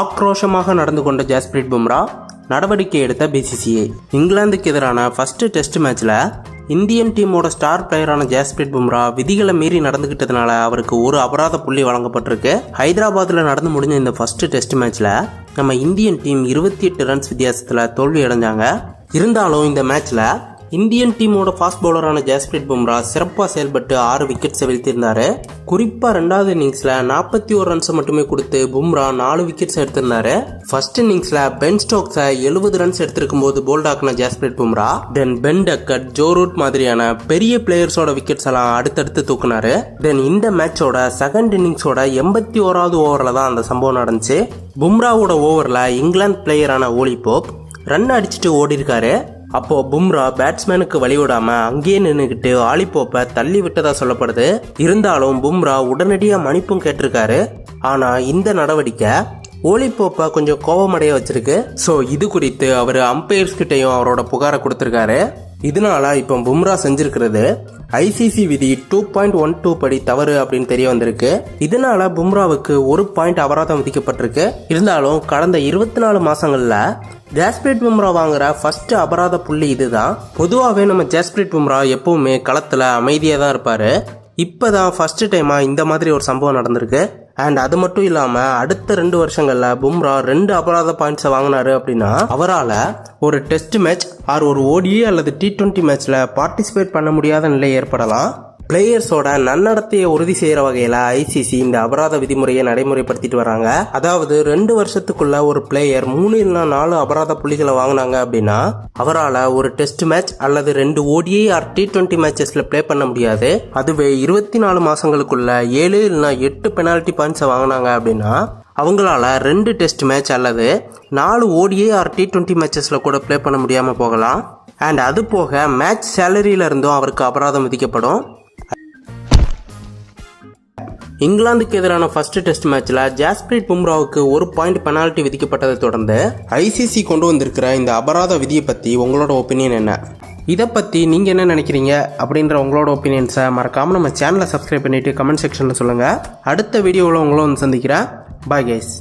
ஆக்ரோஷமாக நடந்து கொண்ட ஜாஸ்பிரிட் பும்ரா நடவடிக்கை எடுத்த பிசிசிஐ இங்கிலாந்துக்கு எதிரான ஃபர்ஸ்ட் டெஸ்ட் மேட்ச்ல இந்தியன் டீமோட ஸ்டார் பிளேயரான ஜாஸ்பிரிட் பும்ரா விதிகளை மீறி நடந்துகிட்டதுனால அவருக்கு ஒரு அபராத புள்ளி வழங்கப்பட்டிருக்கு. ஹைதராபாத்தில் நடந்து முடிஞ்ச இந்த ஃபர்ஸ்ட் டெஸ்ட் மேட்ச்ல நம்ம இந்தியன் டீம் இருபத்தி எட்டு ரன்ஸ் வித்தியாசத்தில் தோல்வி அடைஞ்சாங்க இருந்தாலும் இந்த மேட்ச்ல இந்தியன் டீமோட ஃபாஸ்ட் பவுலரான ஜாஸ்பிரிட் பும்ரா சிறப்பாக செயல்பட்டு ஆறு விக்கெட்ஸை வீழ்த்தியிருந்தாரு. குறிப்பாக ரெண்டாவது இன்னிங்ஸில் நாற்பத்தி ஒரு ரன்ஸை மட்டுமே கொடுத்து பும்ரா நாலு விக்கெட்ஸ் எடுத்திருந்தாரு. ஃபர்ஸ்ட் இன்னிங்ஸில் பென் ஸ்டோக்ஸை எழுபது ரன்ஸ் எடுத்திருக்கும் போது bowled ஆக்கின Jasprit Bumrah then Ben Duckett Joe Root மாதிரியான பெரிய பிளேயர்ஸோட விக்கெட்ஸ் எல்லாம் அடுத்தடுத்து தூக்குனாரு. தென் இந்த மேட்சோட செகண்ட் இன்னிங்ஸோட எண்பத்தி ஓராவது ஓவரில் தான் அந்த சம்பவம் நடந்துச்சு. பும்ராவோட ஓவரில் இங்கிலாந்து பிளேயரான ஓலி போப் ரன் அடிச்சுட்டு ஓடிருக்காரு அப்போது அப்போ பும்ரா பேட்ஸ்மேனுக்கு வழிவிடாம அங்கேயே நின்றுக்கிட்டு ஆலிப்போப்பை தள்ளி விட்டதா சொல்லப்படுது. இருந்தாலும் பும்ரா உடனடியாக மன்னிப்பும் கேட்டிருக்காரு. ஆனா இந்த நடவடிக்கை ஓலிப்போப்பை கொஞ்சம் கோபமடைய வச்சிருக்கு. ஸோ இது குறித்து அவர் அம்பையர்ஸ் கிட்டையும் அவரோட புகாரை கொடுத்துருக்காரு. இதனால இப்போ பும்ரா செஞ்சிருக்கிறது ஐசிசி விதி டூ பாயிண்ட் ஒன் டூ படி தவறு அப்படின்னு தெரிய வந்திருக்கு. இதனால பும்ராவுக்கு ஒரு பாயிண்ட் அபராதம் விதிக்கப்பட்டிருக்கு. இருந்தாலும் கடந்த இருபத்தி நாலு மாசங்கள்ல ஜாஸ்பிரிட் பும்ரா வாங்குற ஃபர்ஸ்ட் அபராத புள்ளி இதுதான். பொதுவாகவே நம்ம ஜாஸ்பிரிட் பும்ரா எப்பவுமே களத்தில் அமைதியாக தான் இருப்பார். இப்போதான் ஃபர்ஸ்ட் டைமாக இந்த மாதிரி ஒரு சம்பவம் நடந்திருக்கு. அண்ட் அது மட்டும் இல்லாமல் அடுத்த ரெண்டு வருஷங்களில் பும்ரா ரெண்டு அபராத பாயிண்ட்ஸை வாங்கினாரு அப்படின்னா அவரால் ஒரு டெஸ்ட் மேட்ச் ஆர் ஒரு ஓடிஏ அல்லது டி ட்வெண்ட்டி மேட்ச்சில் பார்ட்டிசிபேட் பண்ண முடியாத நிலை ஏற்படலாம். பிளேயர்ஸோட நன்னடத்தையை உறுதி செய்யற வகையில ஐசிசி இந்த அபராத விதிமுறையை நடைமுறைப்படுத்திட்டு வராங்க. அதாவது ரெண்டு வருஷத்துக்குள்ள ஒரு பிளேயர் மூணு இல்லைனா நாலு அபராத புள்ளிகளை வாங்கினாங்க அப்படின்னா அவரால் ஒரு டெஸ்ட் மேட்ச் அல்லது ரெண்டு ஓடிஐ ஆர் டி டுவெண்ட்டி மேட்சஸ்ல ப்ளே பண்ண முடியாது. அதுவே இருபத்தி நாலு மாசங்களுக்குள்ள ஏழு இல்லைனா எட்டு பெனால்டி பாயிண்ட்ஸை வாங்கினாங்க அப்படின்னா அவங்களால ரெண்டு டெஸ்ட் மேட்ச் அல்லது நாலு ஓடிஐ ஆர் டி டுவெண்ட்டி மேட்சஸில் கூட ப்ளே பண்ண முடியாமல் போகலாம். அண்ட் அது போக மேட்ச் சேலரியில இருந்தும் அவருக்கு அபராதம் விதிக்கப்படும். இங்கிலாந்துக்கு எதிரான ஃபர்ஸ்ட் டெஸ்ட் மேட்ச்ல ஜாஸ்பிரீட் பும்ராவுக்கு ஒரு பாயிண்ட் பெனால்ட்டி விதிக்கப்பட்டதை தொடர்ந்து ஐசிசி கொண்டு வந்திருக்கிற இந்த அபராத விதியை பற்றி உங்களோட ஒப்பீனியன் என்ன? இதை பற்றி நீங்கள் என்ன நினைக்கிறீங்க? அப்படின்ற உங்களோட ஒப்பீனியன்ஸை மறக்காமல் நம்ம சேனலை சப்ஸ்கிரைப் பண்ணிவிட்டு கமெண்ட் செக்ஷனில் சொல்லுங்கள் அடுத்த வீடியோவில் உங்களும் வந்து சந்திக்கிறேன். Bye guys